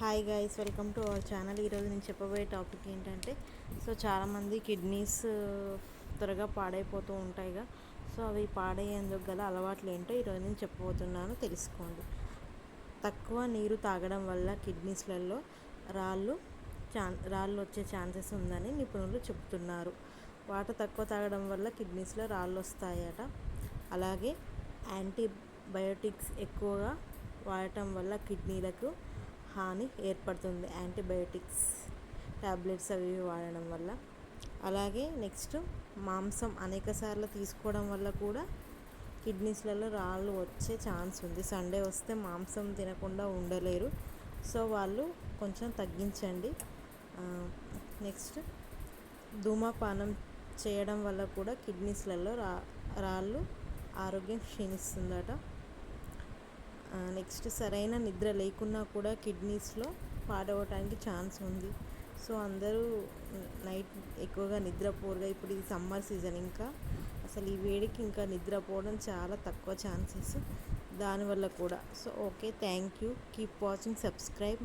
Hi guys welcome to our channel ఈరోజు నేను చెప్పబోయే టాపిక్ ఏంటంటే సో చాలామంది కిడ్నీస్ uh, త్వరగా పాడైపోతూ ఉంటాయిగా. సో అవి పాడయ్యేందుకు గల అలవాట్లు ఏంటో ఈరోజు నేను చెప్పబోతున్నాను. తెలుసుకోండి. తక్కువ నీరు తాగడం వల్ల కిడ్నీస్లలో రాళ్ళు ఛాన్ రాళ్ళు వచ్చే ఛాన్సెస్ ఉందని నిపుణులు చెబుతున్నారు. వాటర్ తక్కువ తాగడం వల్ల కిడ్నీస్లో రాళ్ళు వస్తాయట. అలాగే యాంటీబయోటిక్స్ ఎక్కువగా వాడటం వల్ల కిడ్నీలకు హాని ఏర్పడుతుంది. యాంటీబయోటిక్స్ టాబ్లెట్స్ అవి వాడడం వల్ల. అలాగే నెక్స్ట్ మాంసం అనేక సార్లు తీసుకోవడం వల్ల కూడా కిడ్నీస్లలో రాళ్ళు వచ్చే ఛాన్స్ ఉంది. సండే వస్తే మాంసం తినకుండా ఉండలేరు. సో వాళ్ళు కొంచెం తగ్గించండి. నెక్స్ట్ ధూమపానం చేయడం వల్ల కూడా కిడ్నీస్లలో రా రాళ్ళు ఆరోగ్యం క్షీణిస్తుందట. నెక్స్ట్ సరైన నిద్ర లేకున్నా కూడా కిడ్నీస్లో పాడవటానికి ఛాన్స్ ఉంది. సో అందరూ నైట్ ఎక్కువగా నిద్రపోరుగా ఇప్పుడు ఇది సమ్మర్ సీజన్ ఇంకా అసలు ఈ వేడికి ఇంకా నిద్రపోవడం చాలా తక్కువ ఛాన్సెస్ దానివల్ల కూడా. So okay thank you keep watching subscribe